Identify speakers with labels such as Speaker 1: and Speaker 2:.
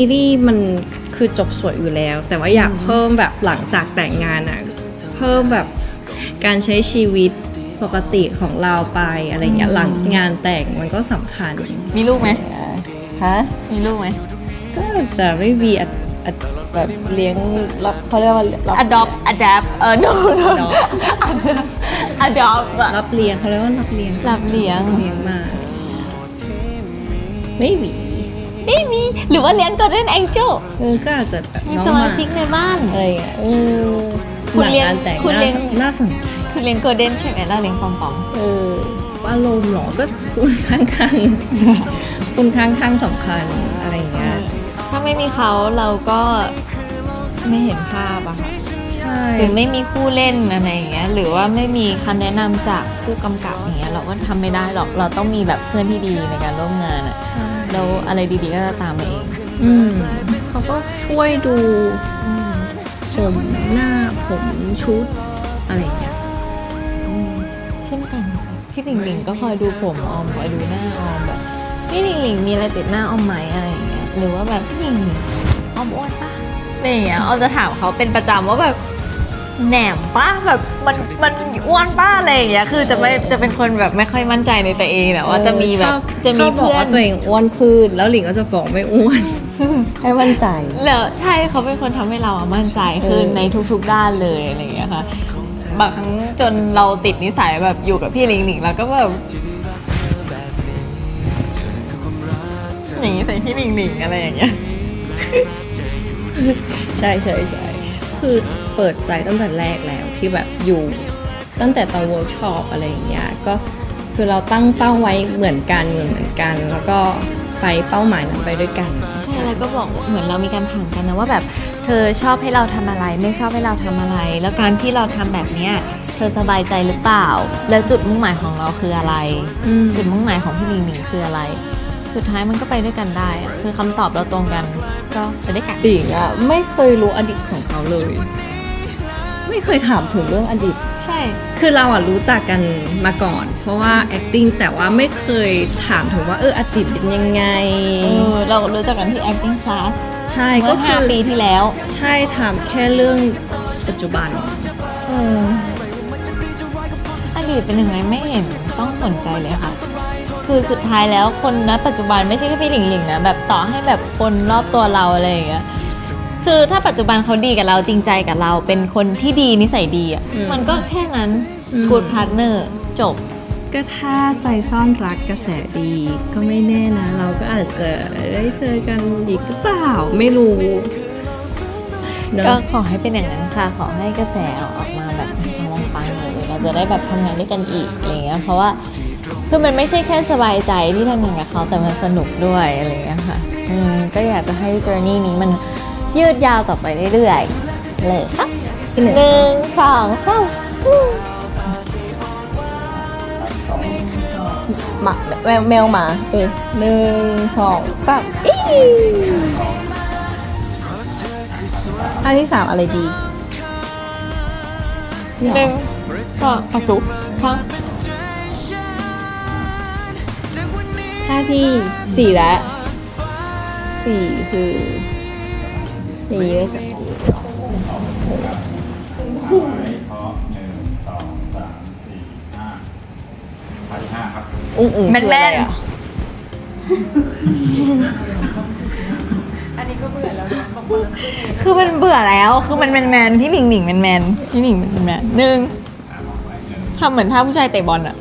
Speaker 1: ซีรีส์มันคือจบสวยอยู่แล้ว แต่ว่าอยากเพิ่มแบบหลังจากแต่งงานอะเพิ่มแบบการใช้ชีวิตปกติของเราไปอะไรเงี้ยหลังงานแต่งมันก็สำคัญ
Speaker 2: มีลูกไหม
Speaker 1: ฮะ
Speaker 2: มีลูกไหม
Speaker 1: ก็จะไม่มีอะอะแบบเลี้ยงรับเขาเรียกว่ารับ
Speaker 2: adopt adapt เออ no no adopt อะ
Speaker 1: รับเลี้ยงเขาเรียกว่ารับเลี้ยง
Speaker 2: รับเลี้ยง
Speaker 1: เลี้ยงมาไม่มี
Speaker 2: ไม่มี หรือว่าเลี้ยง golden angel
Speaker 1: เออก็อาจจะแบบ
Speaker 2: มี
Speaker 1: น้อง
Speaker 2: ส
Speaker 1: ห
Speaker 2: มา
Speaker 1: มา
Speaker 2: ชิกในบ้าน
Speaker 1: อะไรอย่างเงี้ยเออ
Speaker 2: คุณเลี้ยง
Speaker 1: หงานแต่ง
Speaker 2: คุณเลี้ยง
Speaker 1: น่าน่าสนใจ
Speaker 2: คือเลี้ยง golden ใช่ไหมแล้วเลี้ยงปอมปอม
Speaker 1: เอออารมณ์เหรอก็คุณข้างข้างๆคุณข้างข้างๆสำคัญอะไรอย่างเงี้ย
Speaker 2: ถ้าไม่มีเขาเราก็ไม่เห็นภาพอะค่ะ
Speaker 1: ใช่
Speaker 2: หรือไม่มีคู่เล่นอะไรอย่างเงี้ย หรือว่าไม่มีคำแนะนำจากผู้กำกับอย่างเงี้ยเราก็ทำไม่ได้หรอกเราต้องมีแบบเพื่อนที่ดีในการร่วมงานอะ
Speaker 1: ใช่
Speaker 2: แล้วอะไรดีๆก็จะตามมาเอง
Speaker 1: อืมเขาก็ช่วยดูผมหน้าผมชุดอะไรอย่างเงี้ย
Speaker 2: เช่นกันค่ะพี่หลิงหลิงก็คอยดูผมออมคอยดูหน้าออมแบบพี่หลิงหลิงมีอะไรติดหน้าออมไหมอะไรอย่างเงี้ยหรือว่าแบบพี่หลิงหลิงออมอ้วนปะอะไรอย่างเงี้ยออมจะถามเขาเป็นประจำว่าแบบ แหนมปะแบบมันมันอ้วนป้าอะไรอย่างเงี้ยคือจะไม่จะเป็นคนแบบไม่ค่อยมั่นใจในตัวเองแต่ว่าจะมีแบบ
Speaker 1: ชอ
Speaker 2: จะมี
Speaker 1: ชอบบอก
Speaker 2: เพื่อน
Speaker 1: ว่าตัวเองอ้วนขึ้นแล้วหลิงก็จะบอกไม่อ้วนให้มั่นใจ
Speaker 2: แล้วใช่เขาเป็นคนทำให้เราอะมั่นใจขึ้น
Speaker 1: เออ
Speaker 2: ในทุกๆด้านเลยอะไรอย่างเงี้ยค่ะบางครั้งจนเราติดนิสัยแบบอยู่กับพี่หลิงหลิงแล้วก็แบบอย่างนี้ใส่พี่หลิงหลิงอะไรอย่างเงี้ย
Speaker 1: ใช่ใช่ใช่คือ เปิดใจตั้งแต่แรกแล้วที่แบบอยู่ ตั้งแต่ตอนเวิร์กช็อปอะไรอย่างเงี้ยก็คือเราตั้งเป้าไว้เหมือนกันเหมือนเหมือนกัน แล้วก็ไปเป้าหมายนั้นไปด้วยกัน
Speaker 2: ใช่แล้วก็บอกเหมือนเรามีการถามกันนะว่าแบบเธอชอบให้เราทำอะไร ไม่ชอบให้เราทำอะไร แล้วการที่เราทำแบบเนี้ยเธอสบายใจหรือเปล่า แล้วจุดมุ่งหมายของเราคืออะไร
Speaker 1: อืม
Speaker 2: จุดมุ่งหมายของพี่หลิงหลิงคืออะไร สุดท้ายมันก็ไปด้วยกันได้อะคือคำตอบเราตรงกันก็ไปด้วยกัน
Speaker 1: หลิงอะไม่เคยรู้อดีตของเขาเลย ไม่เคยถามถึงเรื่องอดีต
Speaker 2: ใช่
Speaker 1: คือเราอะรู้จักกันมาก่อน เพราะว่า acting แต่ว่าไม่เคยถามถึงว่าเอออดีตเป็นยังไง
Speaker 2: เออเรารู้จักกันที่ acting class
Speaker 1: ใช่
Speaker 2: เมื่
Speaker 1: ก็
Speaker 2: อ
Speaker 1: คื
Speaker 2: ห้า
Speaker 1: อ
Speaker 2: ปีที่แล้ว
Speaker 1: ใช่ถามแค่เรื่องปัจจุบัน
Speaker 2: เอออดีตเป็นยังไงไม่เห็นต้องสนใจเลยค่ะ คือสุดท้ายแล้วคนณปัจจุบันไม่ใช่แค่พี่หลิงหลิงนะแบบต่อให้แบบคนรอบตัวเราอะไรอย่างเงี้ย คือถ้าปัจจุบันเขาดีกับเราจริงใจกับเราเป็นคนที่ดีนิสัยดีอะ
Speaker 1: อืม
Speaker 2: มันก็แค่นั้น
Speaker 1: อืม
Speaker 2: good partner จบ
Speaker 1: ก็ถ้าใจซ่อนรักกระแสดี ก็ไม่แน่นะ เราก็อาจจะได้เจอกันอีกหรือเปล่าไม่รู้เน
Speaker 2: ก็
Speaker 1: อะ
Speaker 2: ขอให้เป็นอย่างนั้นค่ะ ขอให้กระแสออกมาแบบปังๆเลยเราจะได้แบบทำงานด้วยกันอีกอะไรเงี้ยเพราะว่าคือมันไม่ใช่แค่สบายใจที่ทำงานกับเขาแต่มันสนุกด้วยอะไรเงี้ยค่ะอืมก็อยากจะให้ journey นี้มัน ยืดยาวต่อไปเรื่อยๆ เลยค่ะ
Speaker 1: ที่หนึ่ง
Speaker 2: หนึ่งสองสาม
Speaker 1: หมาแมวแมวหมาเออหนึ่งสองสามอีท่าที่สามอะไรดี
Speaker 2: หนึ่งสองประจุค่ะ
Speaker 1: ท่าที่สี่แล้วสี่คือ อย่างนี้เลยค่ะ
Speaker 3: เพราะหนึ่งสองสามสี่ห้าท่าที่ห้าครับ
Speaker 1: อุ้งอุ้ง
Speaker 2: แมน
Speaker 1: คือ
Speaker 2: แม
Speaker 1: อะไร
Speaker 2: น
Speaker 1: อะ
Speaker 2: คือมันเบื่อแล้ว คือมันแมนแมนๆพี่หนิงหนิงแมนแมนๆพี่หนิงแมนแมนๆหนึ่งทำเหมือนท่าผู้ชายเตะบอลอะ